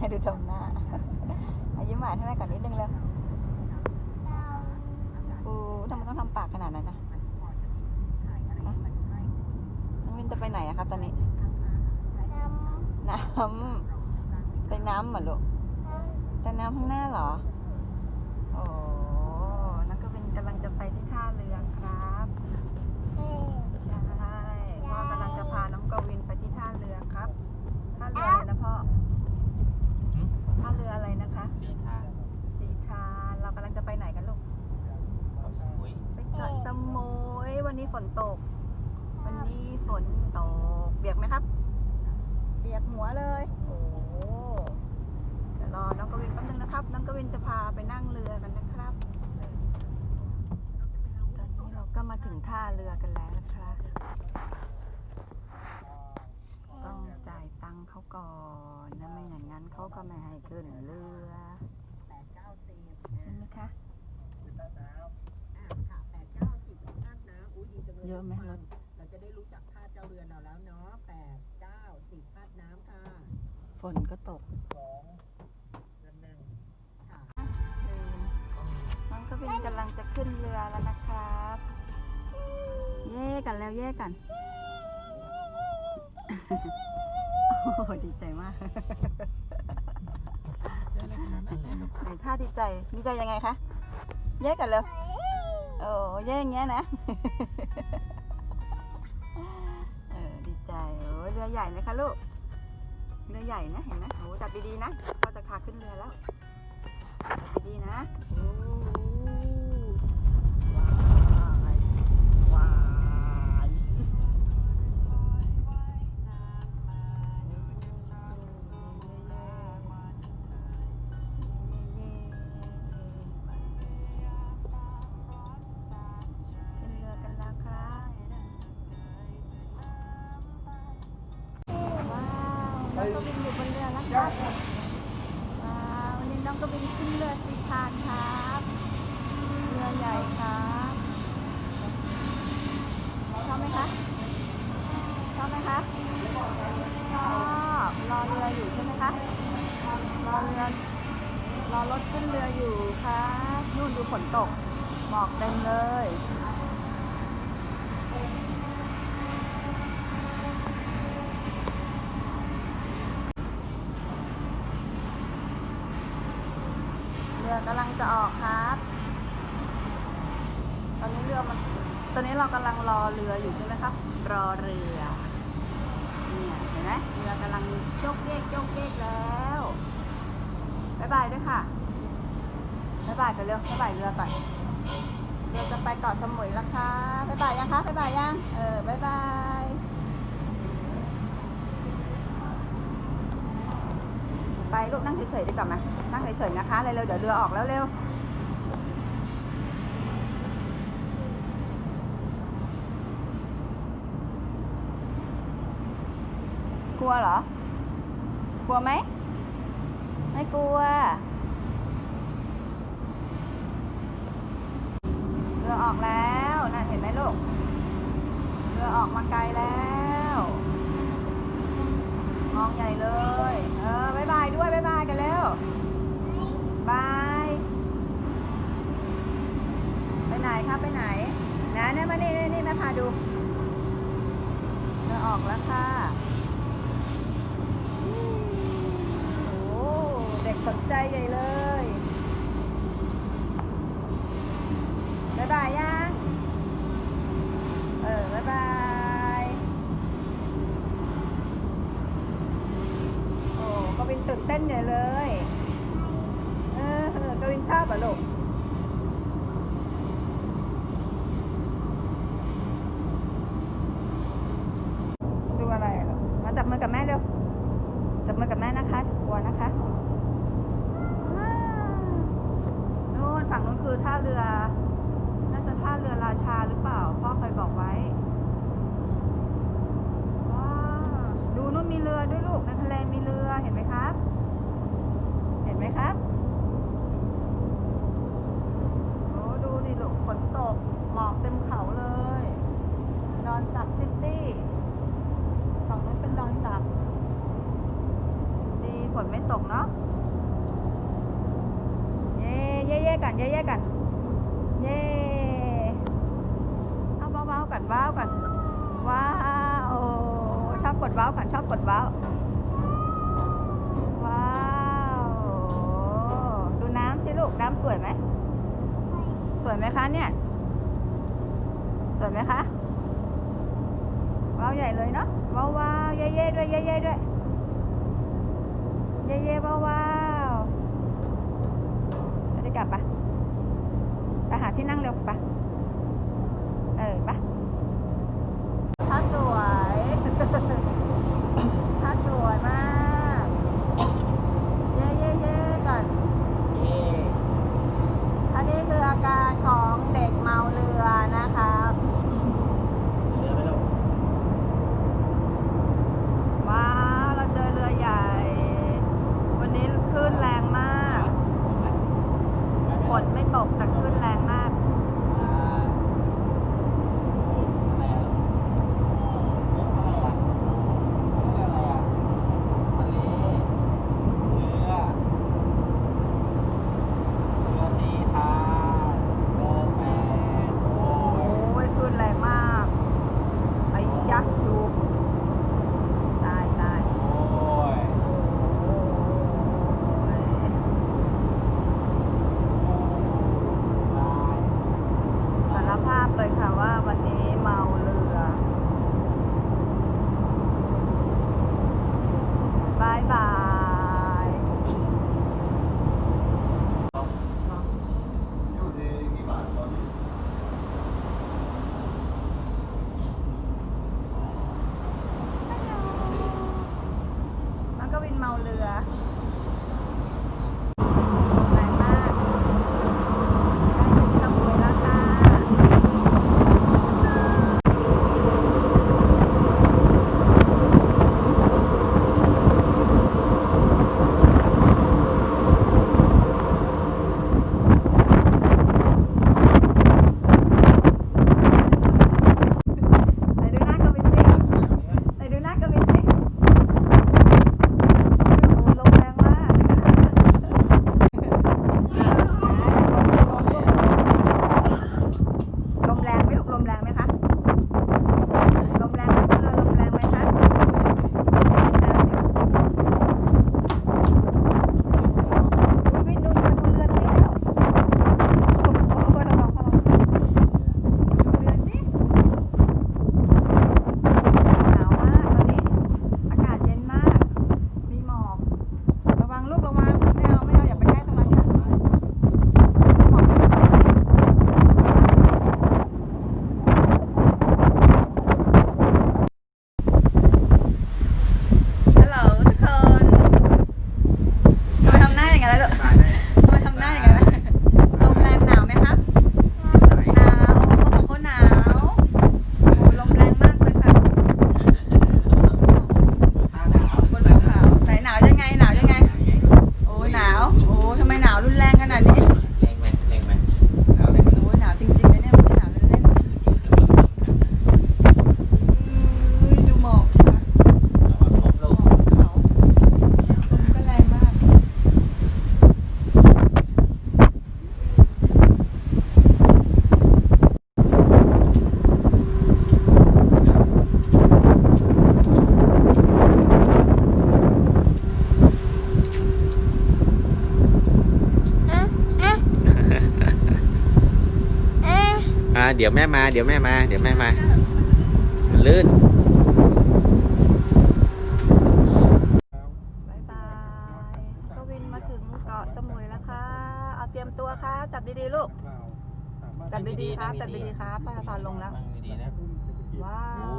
ให้ดูทำหน้าอายิ้มหวานให้แม่ก่อนนิดนึงเร็วอูทำไมต้องทำปากขนาดนั้นนะฮะน้องวินจะไปไหนอะครับตอนนี้ น้ำไปน้ำเหรอลูกแต่น้ำข้างหน้าเหรอ โอ้นักก็เป็นกำลังจะไปที่ท่าเรือครับ ใช่พ่อกำลังจะพาน้องกวินไปที่ท่าเรือครับ ท่าเรืออะไรนะพ่อ หืม ท่าเรืออะไรนะคะ สีทาง สีทานเรากำลังจะไปไหนกันลูก เขาสวย ไปเกาะสมุย วันนี้ฝนตก วันนี้ฝนตกเปียกไหมครับเปียกหัวเลย โอ้โหเดี๋ยวรอน้องกวินแป๊บนึงนะครับ น้องกวินจะพาไปนั่งเรือกันนะครับ ตอนนี้เราก็มาถึงท่าเรือกันแล้วนะครับต้องจ่ายตังค์เขาก่อนนะไม่อย่างนั้นเขาก็ไม่ให้ขึ้นเรือใช่ไหมคะ เยอะไหมรถเราจะได้รู้จักท่าเจ้าเรือนเราแล้วเนาะแปดเก้าสิบพาดน้ำค่ะฝนก็ตกสองเดือนหนึ่งค่ะน้องกวินกำลังจะขึ้นเรือแล้วนะครับ เย่กันแล้วเย่กัน โอ้โหดีใจมากเจออะไรขนาดนั้นเลยลูกไหนท่าดีใจ ดีใจยังไงคะ เย่กันเลย โอ้ยอย่างเงี้ยนะเออดีใจโอ้เรือใหญ่ไหมคะลูกเรือใหญ่นะเห็นไหมโอ้จับดีๆนะพ่อจะพาขึ้นเรือแล้วจับดีๆนะโอ้ว้าย กวินขึ้นเรือสีพานครับเรือใหญ่ครับชอบไหมคะชอบไหมคะชอบรอเรืออยู่ใช่ไหมคะรอเรือรอรถขึ้นเรืออยู่ครับนู่นดูฝนตกหมอกเต็มเลย เรือกำลังจะออกครับ ตอนนี้เรือมัน ตอนนี้เรอเรืออยู่ใช่ไหมครับ รอเรือเนี่ยเห็นไหมเรือกำลังโยกเยกโยกเยกแล้วบ๊ายบายด้วยค่ะบ๊ายบายกันเร็วบ๊ายบายเรือก่อนเรือจะไปเกาะสมุยแล้วค่ะบ๊ายบายยังคะบ๊ายบายยังเออบ๊ายบายไปลูกนั่งเฉยๆดีกว่าไหมนั่งเฉยๆนะคะเร็วๆเดี๋ยวเรือออกแล้วเร็ว วเหรอ กลัวไหม ไม่กลัวเรือออกแล้วนั่นเห็นไหมลูกเรือออกมาไกลแล้ว มองใหญ่เลย เออบายบายด้วยบายบายกันแล้วบาย ไปไหนครับไปไหน นะเนี่ยมานี่นี่นี่ม่พาดูเรือออกแล้วค่ะ สนใจใหญ่เลยบายบายยังเออบายบายโอ้กวินตื่นเต้นใหญ่เลย เออเออกวินชอบอะลูก ดูอะไรอะลูกมาจับมือกับแม่เร็ว จับมือกับแม่นะคะกลัวนะคะว้าวนู่นฝั่งนู้น คือท่าเรือ น่าจะท่าเรือราชาหรือเปล่า พ่อเคยบอกไว้ว้าดูนู่นมีเรือด้วยลูกในทะเลมีเรือเห็นไหมครับ เห็นไหมครับ โอ้ดูดิลูกฝนตก หมอกเต็มเขาเลย ดอนสักซิตี้ ฝั่งนู้นเป็นดอนสัก ดีฝน นไม่ตกเนาะ เย่เย่เย่กันเย่เย่กัน เย่เอาเบาๆกันว้าวกัน ว้าวโอ้ ชอบกดว้าวกันชอบกดว้าว ว้าว ดูน้ำสิลูก น้ำสวยไหม สวยไหมคะเนี่ย สวยไหมคะ ว้าวใหญ่เลยเนาะ ว้าวว้าวเย่เย่ด้วยเย่เย่ด้วย เย่เย่ว้าวว้าวจะได้กลับปะไปหาที่นั่งเร็วปะ เดี๋ยวแม่มา เดี๋ยวแม่มา เดี๋ยวแม่มา มันลื่น บายบายกวินมาถึงเกาะสมุยแล้วค่ะ เอาเตรียมตัวค่ะจับดีๆลูก จับดีๆครับ จับดีๆครับพระตอนลงแล้ว นั่ดีๆนะ ว้าวโอ้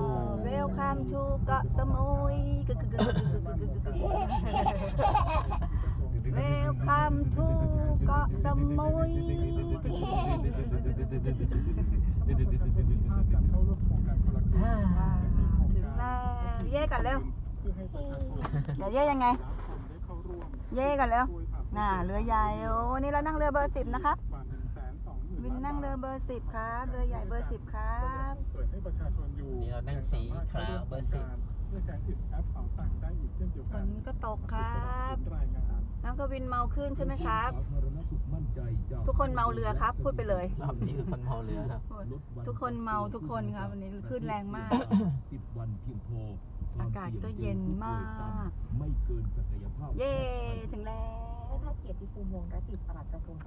เวลคัมทูเกาะสมุยกึกกึกกึกกึกกึกกึกกึกกึกกึก เวลคัมทูเกาะสมุยว้าวถึงแล้วเย่กันเร็วเดี๋ยวเย่ยังไง เย่กันเร็วน่าเรือใหญ่โอ้วันนี้เรานั่งเรือเบอร์สิบนะครับวินนั่งเรือเบอร์สิบครับเรือใหญ่เบอร์สิบครับเปิดให้ประชาชนอยู่นี่เรานั่งสีขาวเบอร์สิบเพื่อใช้ติดแอปเป๋าตังค์ได้อีกเช่นเดียวฝกันนก็ตกครับรายงา นน้องกวินเมาขึ้นใช่ไหมครับสาธารณสุขมั่นใจจะทุกคนเมาเรือครับ พูดไปเลย รอบนี้คือคนเมาเรือครับลดวันทุกคนเมาทุกคนครับวันนี้คลื่นแรงมาก สิบวันเพียงพอควอากาศก็เย็นมาก ไม่เกินศักยภาพ เย้ ถึงแล้วพระเกียรติภูมิวงศ์รัตติปลัดกระทรวง